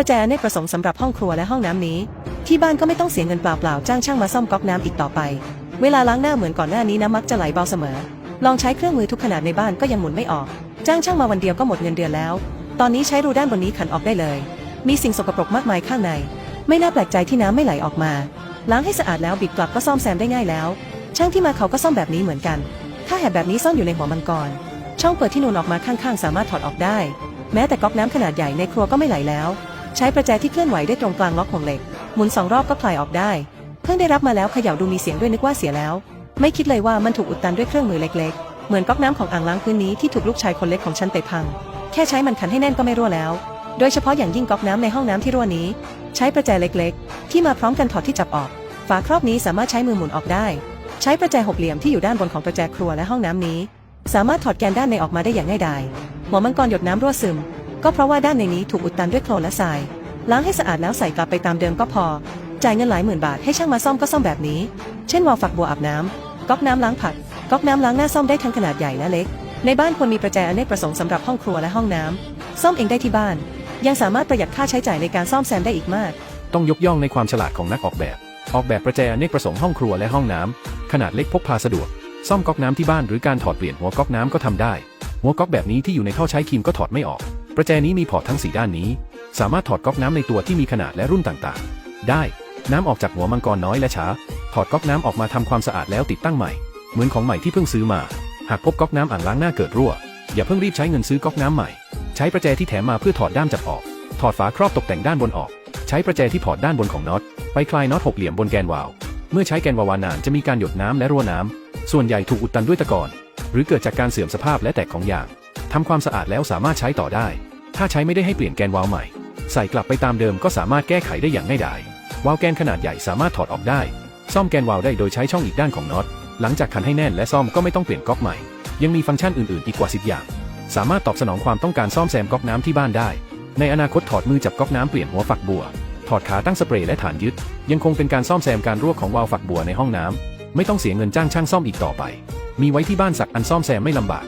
ประแจอเนกประสงค์สำหรับห้องครัวและห้องน้ำนี้ ที่บ้านก็ไม่ต้องเสียเงินเปล่าๆจ้างช่างมาซ่อมก๊อกน้ำอีกต่อไป เวลาล้างหน้าเหมือนก่อนหน้านี้น้ำมักจะไหลเบาเสมอ ลองใช้เครื่องมือทุกขนาดในบ้านก็ยังหมุนไม่ออก จ้างช่างมาวันเดียวก็หมดเงินเดือนแล้ว ตอนนี้ใช้รูด้านบนนี้ขันออกได้เลย มีสิ่งสกปรกมากมายข้างใน ไม่น่าแปลกใจที่น้ำไม่ไหลออกมา ล้างให้สะอาดแล้วบิดกลับก็ซ่อมแซมได้ง่ายแล้ว ช่างที่มาเขาก็ซ่อมแบบนี้เหมือนกัน ถ้าแหบแบบนี้ซ่อนอยู่ในหัวมังกร ช่องเปิดที่นูนออกมาข้างๆ สามารถถอดออกได้ แม้แต่ก๊อกน้ำขนาดใหญ่ในครัวก็ไม่ไหลแล้ว ใช้ประแจที่เคลื่อนไหวได้ตรงกลางล็อกของเหล็ก หมุนสองรอบก็คลายออกได้ เพิ่งได้รับมาแล้วเขย่าดูมีเสียงด้วยนึกว่าเสียแล้ว ไม่คิดเลยว่ามันถูกอุดตันด้วยเครื่องมือเล็กๆ เหมือนก๊อกน้ำของอ่างล้างพื้นนี้ที่ถูกลูกชายคนเล็กของฉันเตะพัง แค่ใช้มันขันให้แน่นก็ไม่รั่วแล้ว โดยเฉพาะอย่างยิ่งก๊อกน้ำในห้องน้ำที่รั่วนี้ ใช้ประแจเล็กๆ ที่มาพร้อมกันถอดที่จับออก ฝาครอบนี้สามารถใช้มือหมุนออกได้ ใช้ประแจหกเหลี่ยมที่อยู่ด้านบนของประแจครัวและห้องน้ำนี้ สามารถถอดแกนด้านในออกมาได้อย่างง่ายดายหัวมังกรหยดน้ำรั่วซึม ก็เพราะว่าด้านในนี้ถูกอุดตันด้วยโคลนและทราย ล้างให้สะอาดแล้วใส่กลับไปตามเดิมก็พอ จ่ายเงินหลายหมื่นบาทให้ช่างมาซ่อมก็ซ่อมแบบนี้ เช่นวาลฝักบัวอาบน้ำก๊อกน้ำล้างผักก๊อกน้ำล้างหน้าซ่อมได้ทั้งขนาดใหญ่และเล็ก ในบ้านควรมีประแจอเนกประสงค์สำหรับห้องครัวและห้องน้ำซ่อมเองได้ที่บ้าน ยังสามารถประหยัดค่าใช้จ่ายในการซ่อมแซมได้อีกมาก ต้องยกย่องในความฉลาดของนักออกแบบ ออกแบบประแจอเนกประสงค์ห้องครัวและห้องน้ำขนาดเล็กพกพาสะดวก ซ่อมก๊อกน้ำที่บ้านหรือการถอดเปลี่ยนหัวก๊อกน้ำก็ทำได้ หัวก๊อกแบบนี้ที่อยู่ในท่อใช้ครีมก็ถอดไม่ออก ประแจนี้มีพอร์ตทั้งสีด้านนี้ สามารถถอดก๊อกน้ำในตัวที่มีขนาดและรุ่นต่างๆ ได้ น้ำออกจากหัวมังกรน้อยและช้า ถอดก๊อกน้ำออกมาทำความสะอาดแล้วติดตั้งใหม่ เหมือนของใหม่ที่เพิ่งซื้อมา หากพบก๊อกน้ำอ่างล้างหน้าเกิดรั่ว อย่าเพิ่งรีบใช้เงินซื้อก๊อกน้ำใหม่ ใช้ประแจที่แถมมาเพื่อถอดด้ามจับออก ถอดฝาครอบตกแต่งด้านบนออก ใช้ประแจที่พอร์ตด้านบนของน็อต ไปคลายน็อตหกเหลี่ยมบนแกนวาล์วเมื่อใช้แกนวาล์วนานจะมีการหยดน้ำและรั่วน้ำส่วนใหญ่ถูกอุดตันด้วยตะกอนหรือเกิดจากการเสื่อมสภาพและแตกของยาง ทำความสะอาดแล้วสามารถใช้ต่อได้ ถ้าใช้ไม่ได้ให้เปลี่ยนแกนวาล์วใหม่ ใส่กลับไปตามเดิมก็สามารถแก้ไขได้อย่างง่ายดายวาล์วแกนขนาดใหญ่สามารถถอดออกได้ ซ่อมแกนวาล์วได้โดยใช้ช่องอีกด้านของน็อต หลังจากขันให้แน่นและซ่อมก็ไม่ต้องเปลี่ยนก๊อกใหม่ ยังมีฟังก์ชันอื่นๆ อีกกว่า 10 อย่าง สามารถตอบสนองความต้องการซ่อมแซมก๊อกน้ำที่บ้านได้ ในอนาคตถอดมือจับก๊อกน้ำเปลี่ยนหัวฝักบัว ถอดขาตั้งสเปรย์และฐานยึด ยังคงเป็นการซ่อมแซมการรั่วของวาล์วฝักบัวในห้องน้ำไม่ต้องเสียเงินจ้างช่างซ่อมอีกต่อไป มีไว้ที่บ้านสักอันซ่อมแซมไม่ลำบาก